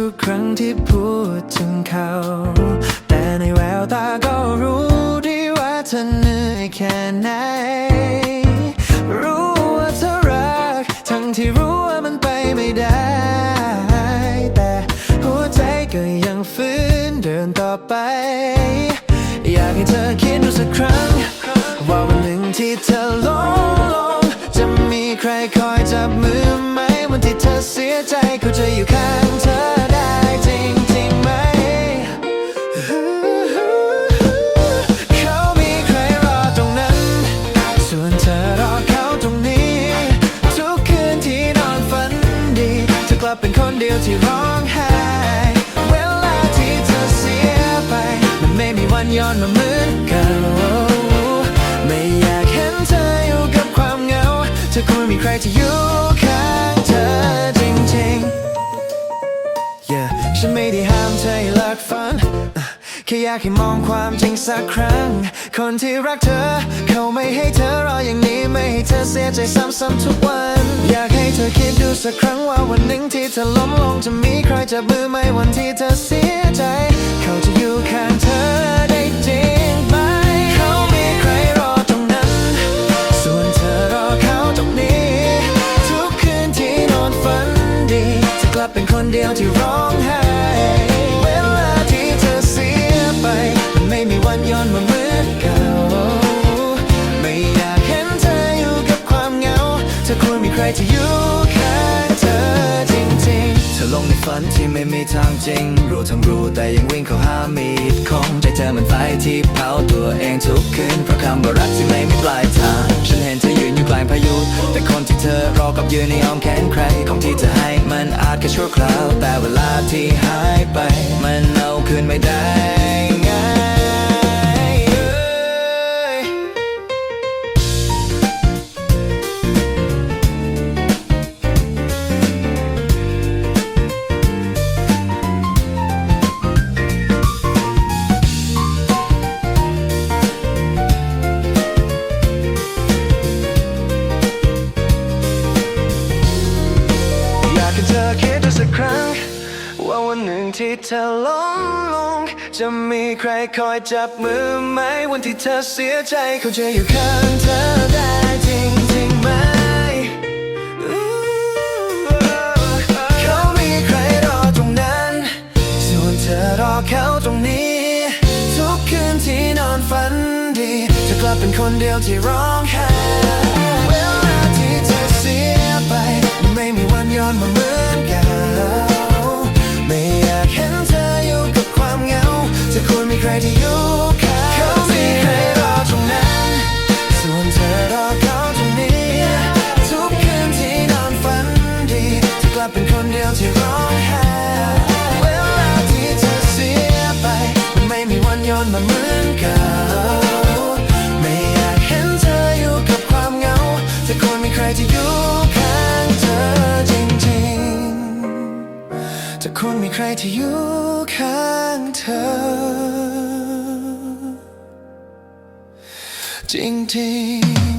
ทุกครั้งที่พูดถึงเขา แต่ในแววตาก็รู้ดีว่าเธอเหนื่อยแค่ไหน รู้ว่าเธอรัก ทั้งที่รู้ว่ามันไปไม่ได้ แต่หัวใจก็ยังฝืนเดินต่อไป อยากให้เธอคิดดูสักครั้ง ว่าวันหนึ่งที่เธอล้มลงจะมีใครคอยจับมือไหมวันที่เธอเสียใจเขาจะอยู่ข้าง ลับเป็นคนเดียวที่ร้องไห้เวลาที่เธอเสียไป มันไม่มีวันย้อนมาเหมือนเก่าไม่อยากเห็นเธออยู่กับความเหงาเธอควรมีใครที่อยู่ข้าง แค่อยากให้มองความจริงสักครั้ง คนที่รักเธอ เขาไม่ให้เธอรออย่างนี้ไม่ให้เธอเสียใจซ้ำๆทุกวัน อยากให้เธอคิดดูสักครั้งว่าวันหนึ่งที่เธอล้มลงจะมีใครจับมือไหมวันที่เธอเสียใจ เขาจะอยู่ข้างเธอได้จริงไหมเขามีใครรอตรงนั้น ส่วนเธอรอเขาตรงนี้ ทุกคืนที่นอนฝันดีจะกลับเป็นคนเดียวที่ร้อง ใครที่อยู่ข้างเธอจริงๆเธอลงในฝันที่ไม่มีทางจริง รู้ทั้งรู้แต่ยังวิ่งเข้าหามีดคงใจเธอมันไฟที่เผาตัวเองทุกคืนเพราะคำว่ารักที่ไม่มีปลายทางฉันเห็นเธอยืนอยู่กลางพายุ แต่คนที่เธอรอกับยืนในอ้อมแขนใครของที่เธอให้มันอาจแค่ชั่วคราว แต่เวลาที่ ที่เธอล้มลง จะมีใครคอยจับมือไหม วันที่เธอเสียใจเขาจะอยู่ข้างเธอได้จริงจริงไหมเขามีใครรอตรงนั้น ส่วนเธอรอเขาตรงนี้ ทุกคืนที่นอนฝันดี จะกลับเป็นคนเดียวที่ร้องไห้ ย้อนมาเหมือนเก่าไม่อยากเห็นเธออยู่กับความเหงาแต่ควรมีใครที่อยู่ข้างเธอจริงๆจะควรมีใครที่อยู่ข้างเธอ จริงๆ